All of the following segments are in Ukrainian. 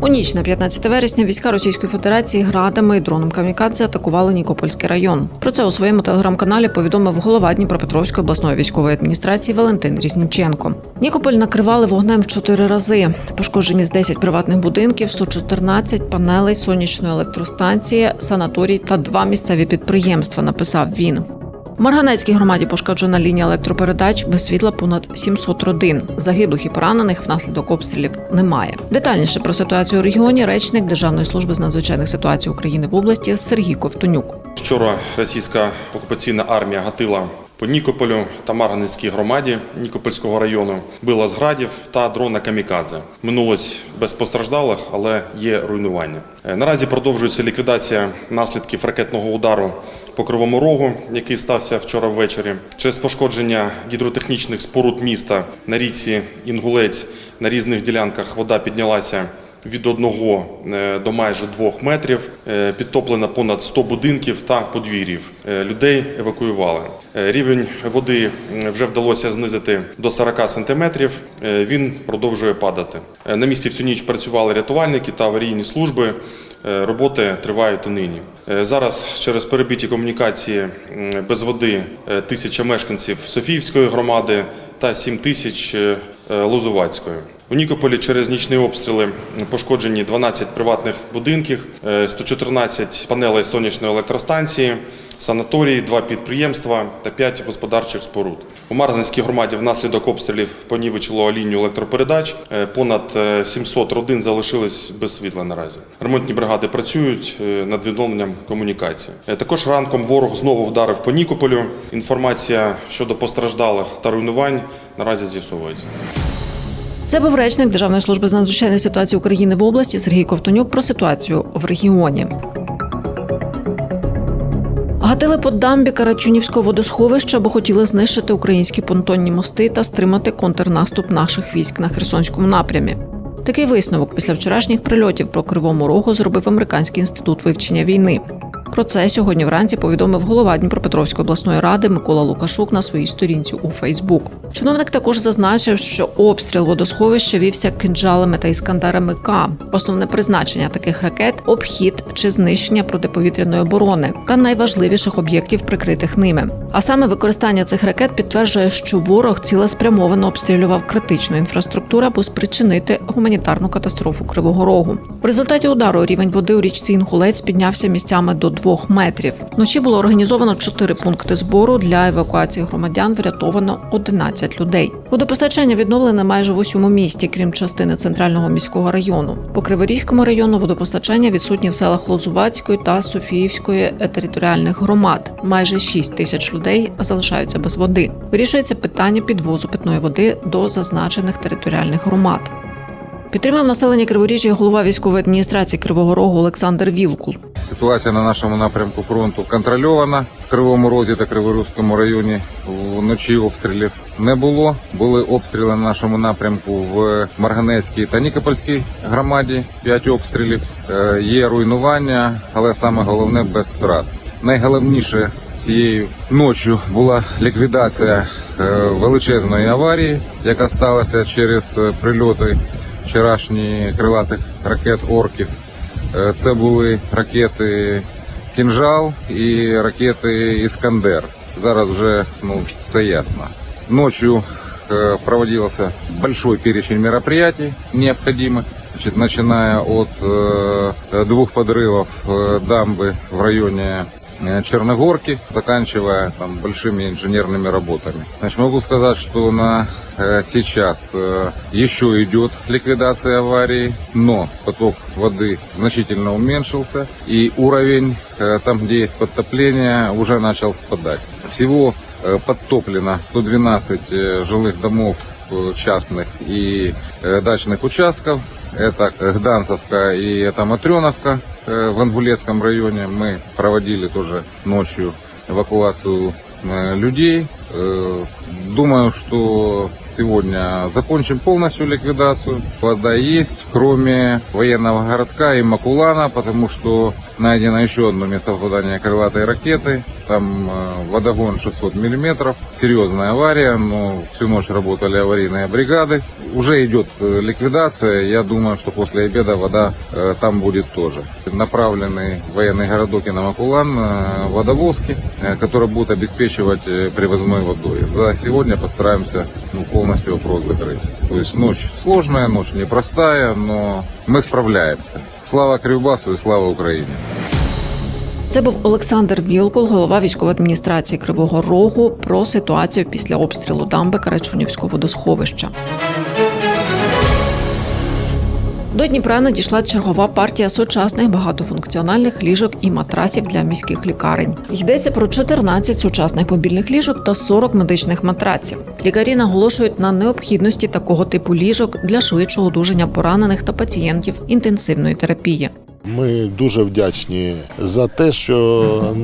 У ніч на 15 вересня війська Російської Федерації градами і дроном камікадзе атакували Нікопольський район. Про це у своєму телеграм-каналі повідомив голова Дніпропетровської обласної військової адміністрації Валентин Різніченко. Нікополь накривали вогнем чотири рази. Пошкоджені з 10 приватних будинків, 114 панелей сонячної електростанції, санаторій та два місцеві підприємства. Написав він. У Марганецькій громаді пошкоджена лінія електропередач без світла понад 700 родин. Загиблих і поранених внаслідок обстрілів немає. Детальніше про ситуацію у регіоні речник Державної служби з надзвичайних ситуацій України в області Сергій Ковтонюк. Вчора російська окупаційна армія гатила по Нікополю та Марганецькій громаді Нікопольського району, била з градів та дрона камікадзе. Минулось без постраждалих, але є руйнування. Е, Наразі продовжується ліквідація наслідків ракетного удару по Кривому Рогу, який стався вчора ввечері. Через пошкодження гідротехнічних споруд міста на річці Інгулець на різних ділянках вода піднялася від 1 е, до майже 2 метрів. Е, Підтоплено понад 100 будинків та подвір'їв. Людей евакуювали. Е, Рівень води вже вдалося знизити до 40 сантиметрів. Е, Він продовжує падати. Е, На місці всю ніч працювали рятувальники та аварійні служби. Роботи тривають і нині. Зараз через перебиті комунікації без води тисяча мешканців Софіївської громади та 7 тисяч Лозувацької. У Нікополі через нічні обстріли пошкоджені 12 приватних будинків, е, 114 панелей сонячної електростанції, санаторії, два підприємства та 5 господарчих споруд. У Марганській громаді внаслідок обстрілів понівечило лінію електропередач. Е, Понад е, 700 родин залишились без світла наразі. Ремонтні бригади працюють е, над відновленням комунікації. Е, Також ранком ворог знову вдарив по Нікополю. Інформація щодо постраждалих та руйнувань наразі з'ясовується. Це був речник Державної служби з надзвичайних ситуацій України в області Сергій Ковтонюк про ситуацію в регіоні. Гатили по дамбі Карачунівського водосховища, бо хотіли знищити українські понтонні мости та стримати контрнаступ наших військ на Херсонському напрямі. Такий висновок після вчорашніх прильотів про Кривому Рогу зробив Американський інститут вивчення війни. Про це сьогодні вранці повідомив голова Дніпропетровської обласної ради Микола Лукашук на своїй сторінці у Фейсбук. Чиновник також зазначив, що обстріл водосховища вівся кинджалами та іскандерами К. Основне призначення таких ракет обхід чи знищення протиповітряної оборони та найважливіших об'єктів, прикритих ними. А саме використання цих ракет підтверджує, що ворог цілеспрямовано обстрілював критичну інфраструктуру, аби спричинити гуманітарну катастрофу Кривого Рогу. В результаті удару рівень води у річці Інгулець піднявся місцями до двох метрів. Вночі було організовано чотири пункти збору для евакуації громадян. Врятовано 11 людей. Водопостачання відновлене майже в усьому місті, крім частини центрального міського району. По Криворізькому району водопостачання відсутні в селах Лозувацької та Софіївської територіальних громад. Майже 6 тисяч людей залишаються без води. Вирішується питання підвозу питної води до зазначених територіальних громад. Підтримав населення Криворіжжя голова військової адміністрації Кривого Рогу Олександр Вілкул. Ситуація на нашому напрямку фронту контрольована. В Кривому Розі та Криворізькому районі вночі обстрілів не було. Були обстріли на нашому напрямку в Марганецькій та Нікопольській громаді. П'ять обстрілів. Е, Є руйнування, але саме головне без втрат. Найголовніше цією ночі була ліквідація е, величезної аварії, яка сталася через е, прильоти вчорашні крилатих ракет орків. Це були ракети Кінжал і ракети Іскандер. Зараз вже ну це ясно. Ночью э, проводился большой перечень мероприятий необходимых, значит, начиная от э, двух подрывов э, дамбы в районе Черногорки, заканчивая там большими инженерными работами. Значит, могу сказать, что на э, сейчас э, еще идет ликвидация аварии, но поток воды значительно уменьшился и уровень э, там, где есть подтопление, уже начал спадать. Всего подтоплено 112 э, жилых домов э, частных и э, дачных участков. Это Гданцевка и это Матрёновка э, в Ангулецком районе. Мы проводили тоже ночью эвакуацию э, людей. Думаю, что сегодня закончим полностью ликвидацию. Вода есть, кроме военного городка и Макулана, потому что найдено еще одно место попадания крылатой ракеты. Там э, водогон 600 миллиметров. Серьезная авария, но всю ночь работали аварийные бригады. Уже идет э, ликвидация. Я думаю, что после обеда вода э, там будет тоже. Направленный военный городок на Макулан водовозки, которые будут обеспечивать привозной водой. За сегодня постараемся ну, полностью вопрос закрыть. То есть ночь сложная, ночь непростая, но мы справляемся. Слава Кривбасу и слава Украине! Це був Олександр Вілкул, голова військової адміністрації Кривого Рогу, про ситуацію після обстрілу дамби Карачунівського водосховища. До Дніпра надійшла чергова партія сучасних багатофункціональних ліжок і матрасів для міських лікарень. Йдеться про 14 сучасних мобільних ліжок та 40 медичних матраців. Лікарі наголошують на необхідності такого типу ліжок для швидшого одужання поранених та пацієнтів інтенсивної терапії. Ми дуже вдячні за те, що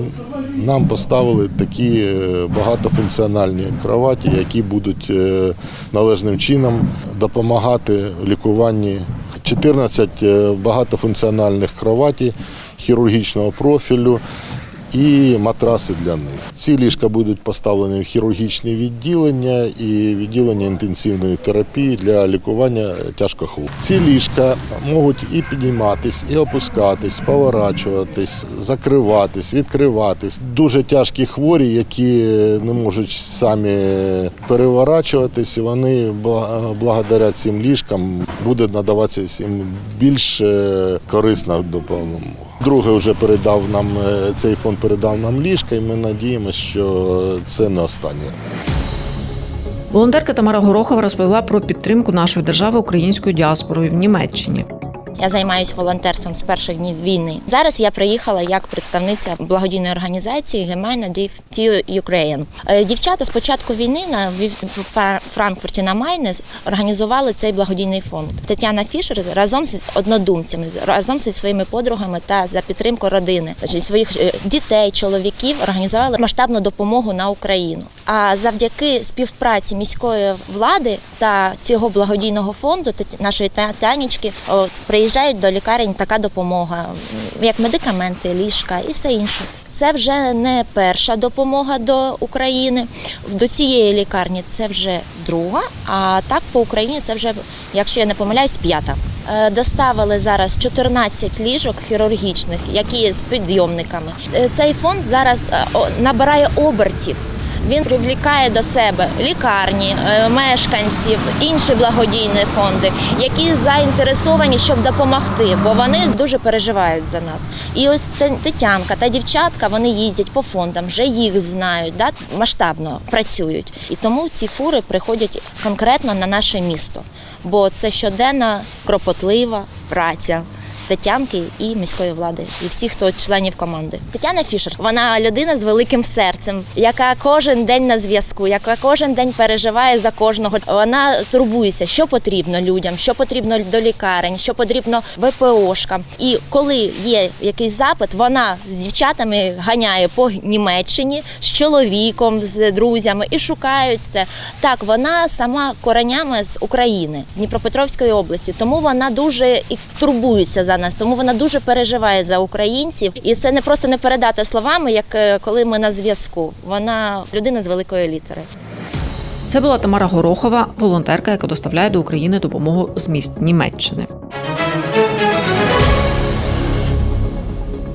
нам поставили такі е, багатофункціональні кроваті, які будуть е, належним чином допомагати в лікуванні. 14 е, багатофункціональних кроваті хірургічного профілю і матраси для них. Ці ліжка будуть поставлені в хірургічні відділення і відділення інтенсивної терапії для лікування тяжкохворих. Ці ліжка можуть і підніматись, і опускатись, поворачуватись, закриватись, відкриватись. Дуже тяжкі хворі, які не можуть самі переворачуватись, вони благодаря цим ліжкам буде надаватися їм більш корисна допомога. Друге вже передав нам е, цей фонд передав нам ліжка, і ми надіємося, що це не останнє. Волонтерка Тамара Горохова розповіла про підтримку нашої держави українською діаспорою в Німеччині. Я займаюся волонтерством з перших днів війни. Зараз я приїхала як представниця благодійної організації die für Ukraine. Е, Дівчата з початку війни на Франкфурті на Майне організували цей благодійний фонд. Тетяна Фішер разом з однодумцями, разом зі своїми подругами та за підтримку родини своїх е, дітей, чоловіків організували масштабну допомогу на Україну. А завдяки співпраці міської влади та цього благодійного фонду нашої Танічки от, приїжджають до лікарень така допомога, як медикаменти, ліжка і все інше. Це вже не перша допомога до України. До цієї лікарні це вже друга. А так по Україні це вже, якщо я не помиляюсь, п'ята. Е, Доставили зараз 14 ліжок хірургічних, які з підйомниками. Е, Цей фонд зараз е, набирає обертів. Він привлікає до себе лікарні, е, мешканців, інші благодійні фонди, які заінтересовані, щоб допомогти, бо вони дуже переживають за нас. І ось Те- Тетянка та дівчатка вони їздять по фондам, вже їх знають, да, масштабно працюють. І тому ці фури приходять конкретно на наше місто, бо це щоденна кропотлива праця. Тетянки і міської влади, і всіх, хто членів команди. Тетяна Фішер, вона людина з великим серцем, яка кожен день на зв'язку, яка кожен день переживає за кожного. Вона турбується, що потрібно людям, що потрібно до лікарень, що потрібно ВПОшкам. І коли є якийсь запит, вона з дівчатами ганяє по Німеччині з чоловіком, з друзями і шукають це. Так, вона сама коренями з України, з Дніпропетровської області, тому вона дуже і турбується за нас, тому вона дуже переживає за українців. І це не просто не передати словами, як е, коли ми на зв'язку. Вона людина з великої літери. Це була Тамара Горохова, волонтерка, яка доставляє до України допомогу з міст Німеччини.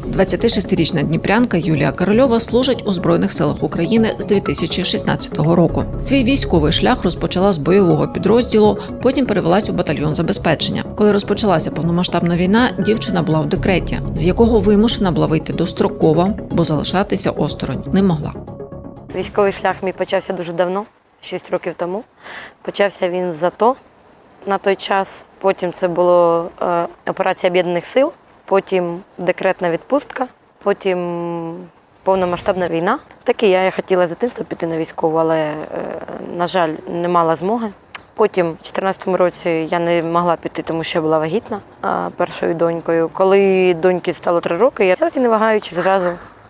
26-річна дніпрянка Юлія Корольова служить у Збройних силах України з 2016 року. Свій військовий шлях розпочала з бойового підрозділу, потім перевелась у батальйон забезпечення. Коли розпочалася повномасштабна війна, дівчина була в декреті, з якого вимушена була вийти достроково, бо залишатися осторонь не могла. Військовий шлях мій почався дуже давно, 6 років тому. Почався він з АТО на той час. Потім це була е, операція Об'єднаних сил, потім декретна відпустка, потім повномасштабна війна. Так і я, я хотіла з дитинства піти на військову, але, е, на жаль, не мала змоги. Потім, у 2014 році, я не могла піти, тому що я була вагітна першою донькою. Коли доньки стало три роки, я так і не вагаючи зразу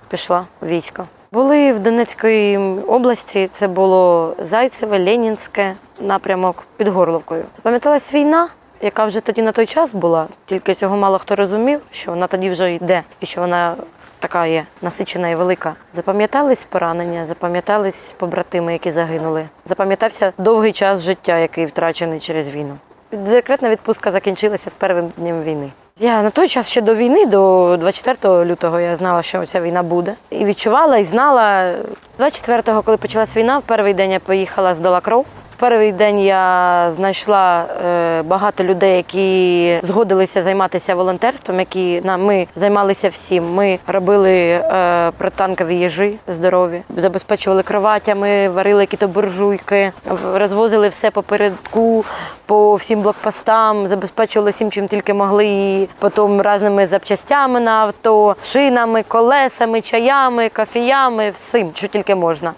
пішла в військо. Були в Донецькій області, це було Зайцеве, Ленінське напрямок під Горловкою. Пам'яталась війна, яка вже тоді на той час була, тільки цього мало хто розумів, що вона тоді вже йде і що вона така є насичена і велика. Запам'ятались поранення, запам'ятались побратими, які загинули. Запам'ятався довгий час життя, який втрачений через війну. Декретна відпустка закінчилася з першим днем війни. Я на той час ще до війни, до 24 лютого, я знала, що ця війна буде. І відчувала, і знала. 24-го, коли почалась війна, в перший день я поїхала з Дала кров. Перший день я знайшла е, багато людей, які згодилися займатися волонтерством, які на ми займалися всім. Ми робили е, протанкові їжі здорові, забезпечували кроватями, варили якісь буржуйки, розвозили все попередку по всім блокпостам, забезпечували всім, чим тільки могли, і потім різними запчастями на авто, шинами, колесами, чаями, кофіями, всім, що тільки можна.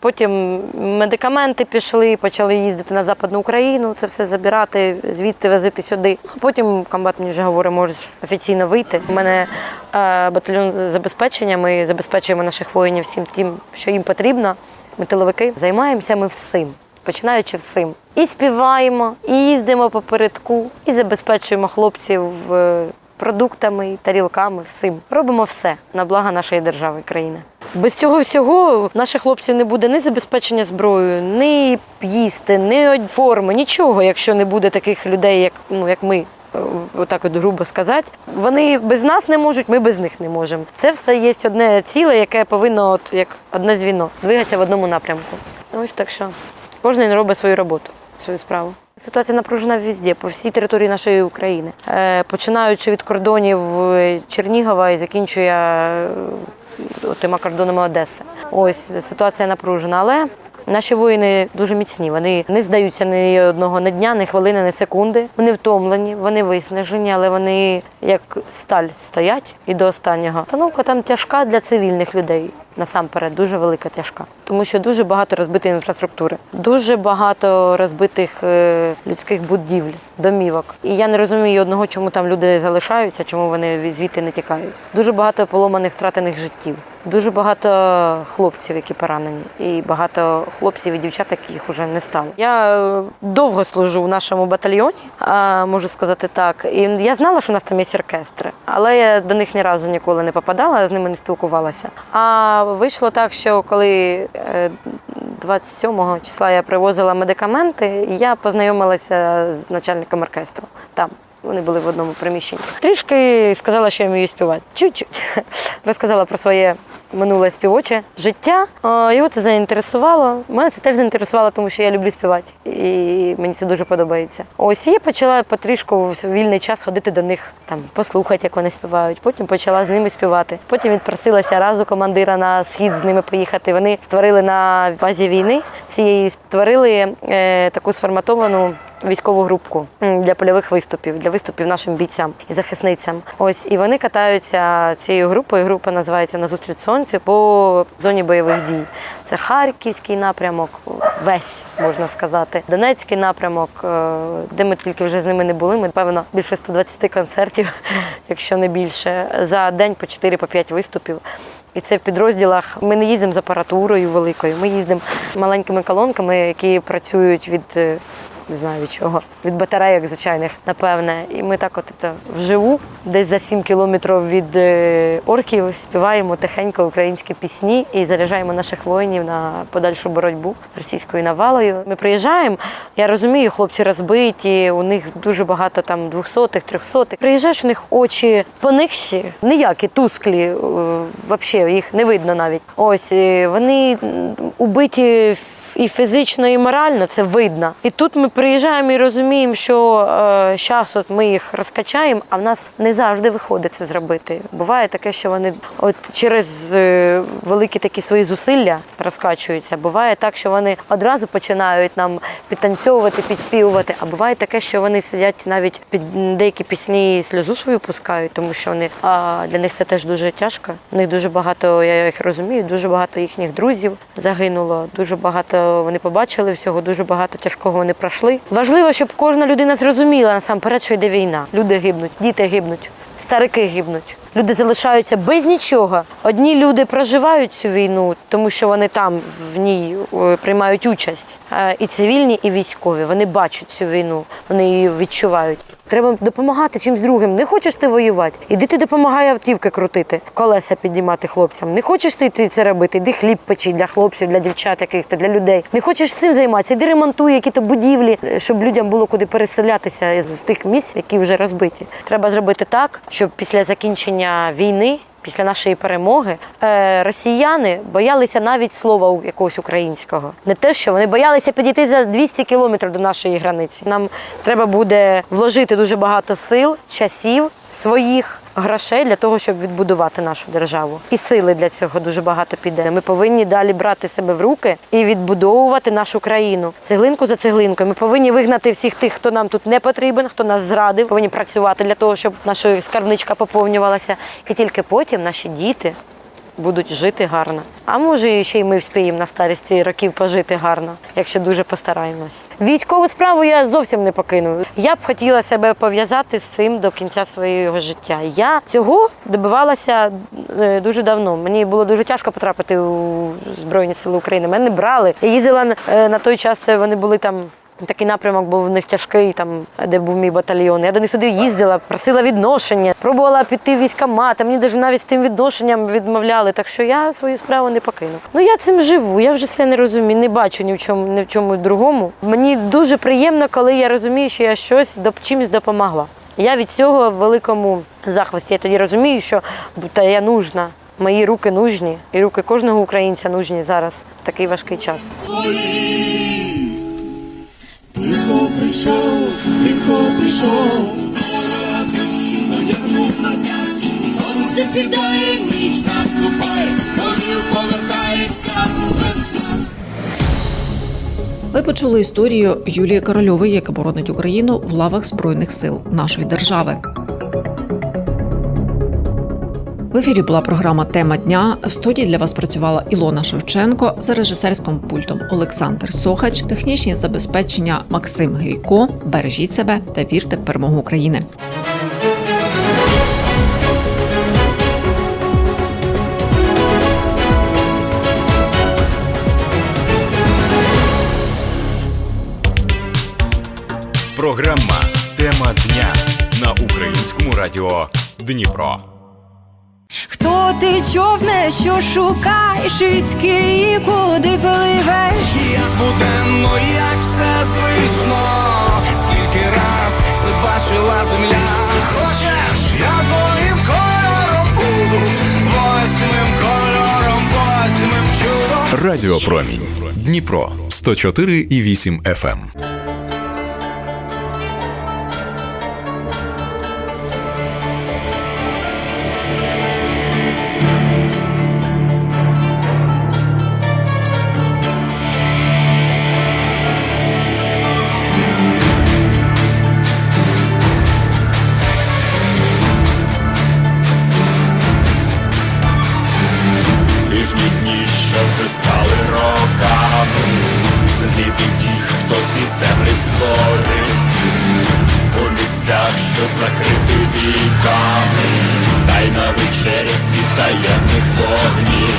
Потім медикаменти пішли, почали їздити на Западну Україну, це все забирати, звідти возити сюди. Потім комбат мені вже говорить, можеш офіційно вийти. У мене е, батальйон забезпечення. Ми забезпечуємо наших воїнів всім тим, що їм потрібно. Ми тиловики займаємося ми всім, починаючи всім. І співаємо, і їздимо попередку, і забезпечуємо хлопців е, продуктами, тарілками, всім. Робимо все на благо нашої держави, країни. Без цього всього наших хлопців не буде ні забезпечення зброєю, ні їсти, ні форми, нічого, якщо не буде таких людей, як, ну, як ми. е, Отак от грубо сказати, вони без нас не можуть, ми без них не можемо. Це все є одне ціле, яке повинно, от як одне звіно, двигатися в одному напрямку. Ось так що кожен робить свою роботу, свою справу. Ситуація напружена везде, по всій території нашої України, Е, починаючи від кордонів Чернігова і закінчує е, тими кордонами Одеси. Ось ситуація напружена, але наші воїни дуже міцні. Вони не здаються ні одного ні дня, ні хвилини, ні секунди. Вони втомлені, вони виснажені, але вони як сталь стоять і до останнього. Установка там тяжка для цивільних людей. Насамперед, дуже велика тяжка, тому що дуже багато розбитої інфраструктури, дуже багато розбитих е, людських будівель, домівок. І я не розумію одного, чому там люди залишаються, чому вони звідти не тікають. Дуже багато поломаних, втратених життів. Дуже багато хлопців, які поранені, і багато хлопців і дівчат, яких вже не стало. Я е, довго служу в нашому батальйоні, можу сказати так. І я знала, що у нас там є оркестри, але я до них ні разу ніколи не попадала, з ними не спілкувалася. А вийшло так, що коли е, 27 числа я привозила медикаменти, я познайомилася з начальником оркестру там. Вони були в одному приміщенні. Трішки сказала, що я вмію співати. Чуть-чуть. Розказала про своє минуле співоче життя. Його це заінтересувало. Мене це теж заінтересувало, тому що я люблю співати. І мені це дуже подобається. Ось і я почала потрішку в вільний час ходити до них, там послухати, як вони співають. Потім почала з ними співати. Потім відпросилася раз у командира на схід з ними поїхати. Вони створили на базі війни цієї створили е, таку сформатовану військову групку для польових виступів, для виступів нашим бійцям і захисницям. Ось і вони катаються цією групою. Група називається Назустріч сонцю по зоні бойових дій. Це Харківський напрямок, весь можна сказати, Донецький напрямок, е, де ми тільки вже з ними не були. Ми певно більше 120 концертів, якщо не більше, за день по 4-5 виступів. І це в підрозділах. Ми не їздимо з апаратурою великою. Ми їздимо маленькими колонками, які працюють від. Не знаю від чого, від батарейок звичайних, напевне. І ми так от це вживу, десь за 7 кілометрів від е, орків, співаємо тихенько українські пісні і заряджаємо наших воїнів на подальшу боротьбу російською навалою. Ми приїжджаємо. Я розумію, хлопці розбиті, у них дуже багато там двохсотих, трьохсотих. Приїжджаєш, у них очі поникші, ніякі, тусклі, е, взагалі їх не видно навіть. Ось е, вони убиті і фізично, і морально, це видно. І тут ми приїжджаємо і розуміємо, що зараз от ми їх розкачаємо, а в нас не завжди виходить це зробити. Буває таке, що вони от через е, великі такі свої зусилля розкачуються. Буває так, що вони одразу починають нам підтанцьовувати, підспівувати. А буває таке, що вони сидять навіть під деякі пісні і сльозу свою пускають, тому що вони а для них це теж дуже тяжко. У них дуже багато, я їх розумію, дуже багато їхніх друзів загинуло, дуже багато вони побачили всього, дуже багато тяжкого вони пройшли. Важливо, щоб кожна людина зрозуміла насамперед, що йде війна. Люди гибнуть, діти гибнуть, старики гибнуть. Люди залишаються без нічого. Одні люди проживають цю війну, тому що вони там в ній е, приймають участь. І цивільні, і військові. Вони бачать цю війну, вони її відчувають. Треба допомагати чимсь другим. Не хочеш ти воювати? Іди ти допомагай автівки крутити, колеса піднімати хлопцям. Не хочеш ти йти це робити? Іди хліб печи для хлопців, для дівчат, яких-то, для людей. Не хочеш цим займатися? Іди ремонтуй які-то будівлі, е, щоб людям було куди переселятися з тих місць, які вже розбиті. Треба зробити так, щоб після закінчення війни. Після нашої перемоги е, росіяни боялися навіть слова якогось українського. Не те, що вони боялися підійти за 200 кілометрів до нашої границі. Нам треба буде вложити дуже багато сил, часів, своїх грошей для того, щоб відбудувати нашу державу. І сили для цього дуже багато піде. Ми повинні далі брати себе в руки і відбудовувати нашу країну цеглинку за цеглинкою. Ми повинні вигнати всіх тих, хто нам тут не потрібен, хто нас зрадив. Повинні працювати для того, щоб наша скарбничка поповнювалася. І тільки потім наші діти будуть жити гарно. А може, ще й ми вспіємо на старості років пожити гарно, якщо дуже постараємось. Військову справу я зовсім не покину. Я б хотіла себе пов'язати з цим до кінця свого життя. Я цього добивалася е, дуже давно. Мені було дуже тяжко потрапити у Збройні Сили України. Мене брали. Я їздила е, на той час. це Вони були там. Такий напрямок був в них тяжкий, там де був мій батальйон. Я до них сюди їздила, просила відношення, пробувала піти в військкомат, а мені навіть навіть з тим відношенням відмовляли. Так що я свою справу не покину. Ну я цим живу. Я вже це не розумію, не бачу ні в чому, ні в чому другому. Мені дуже приємно, коли я розумію, що я щось до чимось допомогла. Я від цього в великому захвасті. Я тоді розумію, що та я нужна. Мої руки нужні, і руки кожного українця нужні зараз в такий важкий час. Прийшов, тихо прийшов. Сонце сідає, ніч наступає, Богів повертається. Ви почули історію Юлії Корольової, яка боронить Україну в лавах збройних сил нашої держави. В ефірі була програма Тема дня. В студії для вас працювала Ілона Шевченко за режисерським пультом Олександр Сохач, технічні забезпечення Максим Гейко. Бережіть себе та вірте в перемогу України. Програма Тема дня на українському радіо Дніпро. Хто ти човне, що шукаєш, відки і куди пливеш? Як буденно, як все звично, скільки раз це бачила земля. Хочеш, я твоїм кольором буду, восьмим кольором, восьмим чудом. Радіопромінь Дніпро 104,8 FM. Що вже стали роками, звідки ті, хто ці землі створив, у місцях, що закриті віками, дай на вечері світ таємних вогнів.